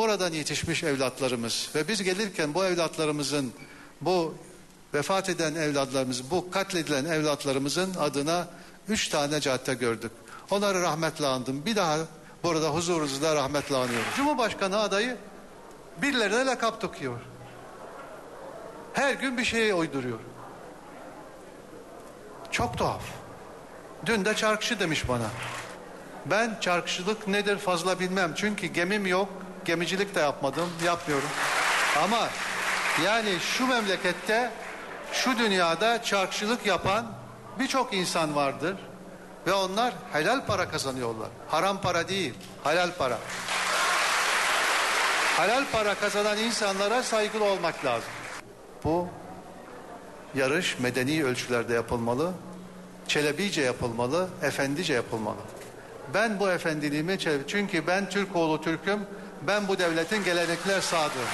buradan yetişmiş evlatlarımız ve biz gelirken bu evlatlarımızın bu vefat eden evlatlarımız, bu katledilen evlatlarımızın adına üç tane cadde gördük. Onları rahmetle andım. Bir daha burada huzurunuzda rahmetle anıyorum. Cumhurbaşkanı adayı birilerine lakap takıyor. Her gün bir şeye uyduruyor. Çok tuhaf. Dün de çarkışı demiş bana. Ben çarkıcılık nedir fazla bilmem. Çünkü gemim yok. Gemicilik de yapmadım. Yapmıyorum. Ama yani şu memlekette şu dünyada çarkıcılık yapan birçok insan vardır. Ve onlar helal para kazanıyorlar. Haram para değil. Helal para. Helal para kazanan insanlara saygılı olmak lazım. Bu yarış medeni ölçülerde yapılmalı. Çelebice yapılmalı, efendice yapılmalı. Ben bu efendiliğimi çünkü ben Türk oğlu Türk'üm. Ben bu devletin gelenekler sadığım.